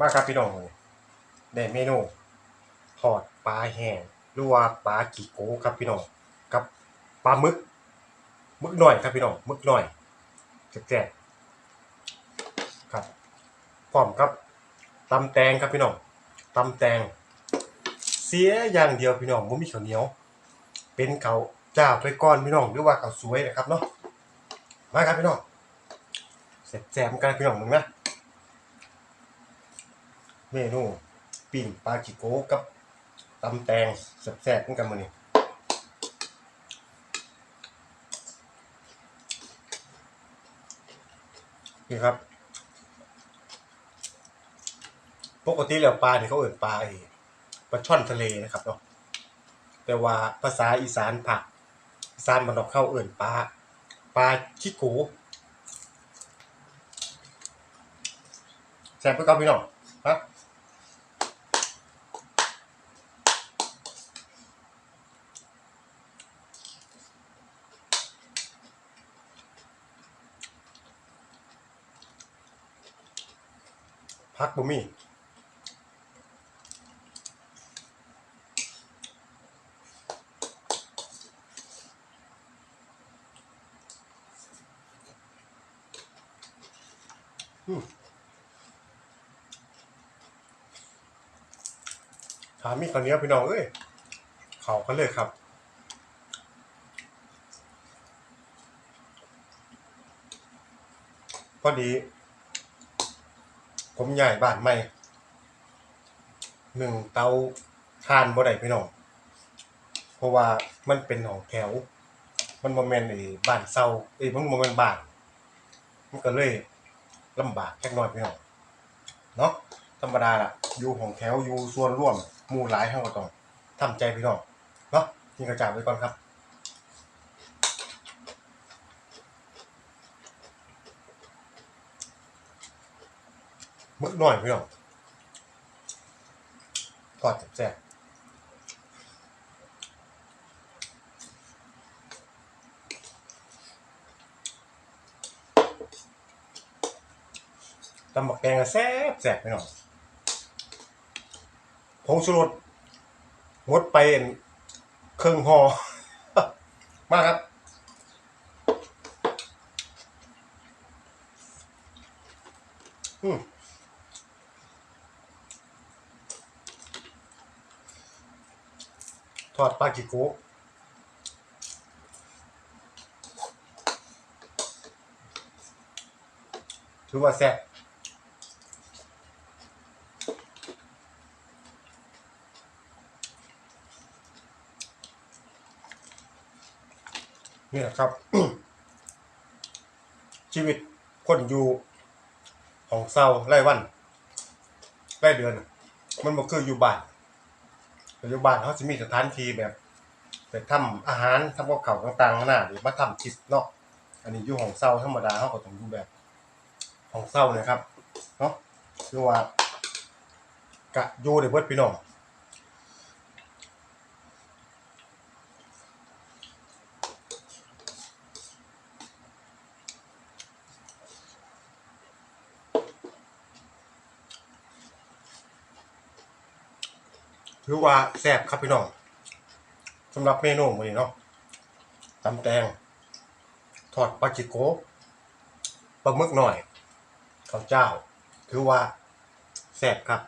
มาครับพี่น้องได้เมนูทอดปลาแห้งหรือว่าปลากีโกครับพี่น้องกับปลาหมึกหมึกหน่อยครับพี่น้องหมึกหน่อยแซ่บๆครับพร้อมครับตำแตงครับพี่น้องตำแตง เสียอย่างเดียวพี่น้องบ่มีข้าวเหนียว เป็นข้าวจ้าไปก่อนพี่น้องหรือว่าข้าวสวยนะครับเนาะมาครับพี่น้องแซ่บๆกันพี่น้องมึงนะ เมนูปิ้งปลาจิโก้กับตำแตงแซ่บๆเหมือนกันมื้อนี้นี่ครับ ปกติแล้วปลาเนี่ยเขาเอ่นปลาไอ้ปลาช่อนทะเลนะครับเนาะแต่ว่าภาษาอีสานผักอีสานมันออกเข้าเอ่นปลาปลาชิโกแซ่บเพื่อกับพี่น้องฮะ พักบ่มีถามมีข้าวเหนียวพี่น้องเอ้ยเขากันเลยครับพอดี ผมย้ายบ้านใหม่หนึ่งเตาทานบ่ได้พี่น้องเพราะว่ามันเป็นหองแถว มันบ่แม่นไอ้บ้านเซาเอ้ยมันบ่แม่นบ้าน มันก็เลยลำบากจักหน่อยพี่น้องเนาะธรรมดาล่ะ อยู่หองแถวอยู่ส่วนร่วมหมู่หลายเฮาก็ต้องทำใจพี่น้องเนาะกินกระจากไว้ก่อนครับ มึกหน่อยพี่น้องทอดแซ่บตำบักแดงแซ่บแซ่บพี่น้องผงชูรสงดไปอันครึ่องห่อมาครับ อืม ทอดปลากิโกถือว่าแซ่บนี่แหละครับ ชีวิตคนอยู่ของเศร้าไร่วันไร่เดือน มันบ่คืออยู่บ้าน ปัจจุบันเขาจะมีสถานที่แบบไปทำอาหารทำกับข้าวต่างๆนานาหรือมาทำคลิปเนาะอันนี้อยู่ของเศร้าธรรมดาเขาก็ต้องอยู่แบบของเศร้านะครับเนาะคือว่ากะอยู่ในเบิดพี่น้อง ถือว่าแซ่บครับพี่น้องสำหรับเมนูมื้อนี้เนาะตำแตงทอดปลาจิโกะปลาหมึกหน่อยข้าวเจ้า ถือว่าแซ่บครับ